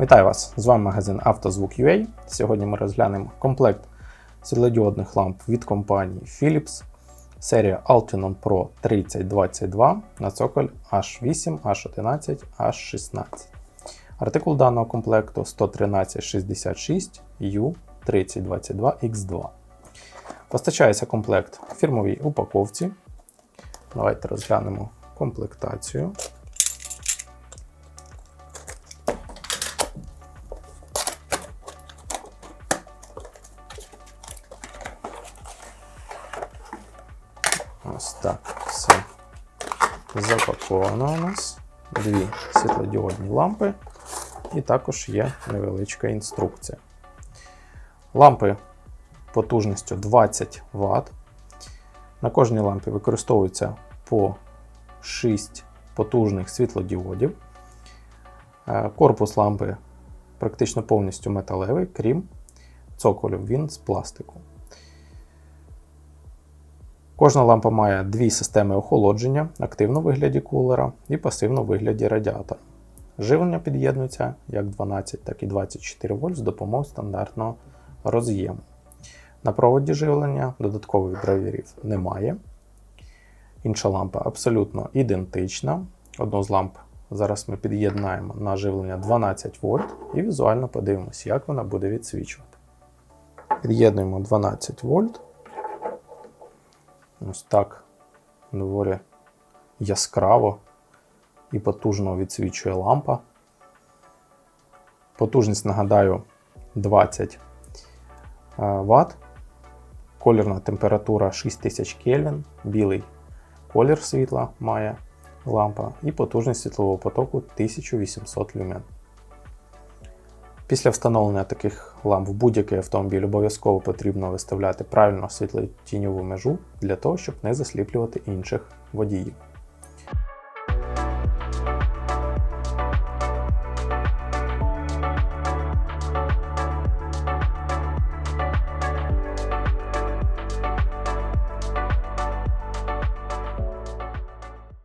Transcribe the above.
Вітаю вас! З вами магазин «Автозвук.UA». Сьогодні ми розглянемо комплект світлодіодних ламп від компанії Philips, серія Altinon Pro 3022 на цоколь H8, H11, H16. Артикул даного комплекту 11366 U3022X2. Постачається комплект у фірмовій упаковці. Давайте розглянемо комплектацію. Ось так все запаковано у нас. Дві світлодіодні лампи, і також є невеличка інструкція. Лампи потужністю 20 Вт. На кожній лампі використовується по 6 потужних світлодіодів. Е, Корпус лампи практично повністю металевий, крім цоколю, він з пластику. Кожна лампа має дві системи охолодження, активно в вигляді кулера і пасивно в вигляді радіатора. Живлення під'єднується як 12, так і 24 вольт з допомогою стандартного роз'єму. На проводі живлення додаткових драйверів немає. Інша лампа абсолютно ідентична. Одну з ламп зараз ми під'єднаємо на живлення 12 вольт і візуально подивимося, як вона буде відсвічувати. Під'єднуємо 12 вольт. Ось так доволі яскраво і потужно відсвічує лампа. Потужність, нагадаю, 20 Вт. Колірна температура 6000 Кельвін, білий колір світла має лампа і потужність світлового потоку 1800 люмен. Після встановлення таких ламп в будь-який автомобіль обов'язково потрібно виставляти правильно світлотіньову межу для того, щоб не засліплювати інших водіїв.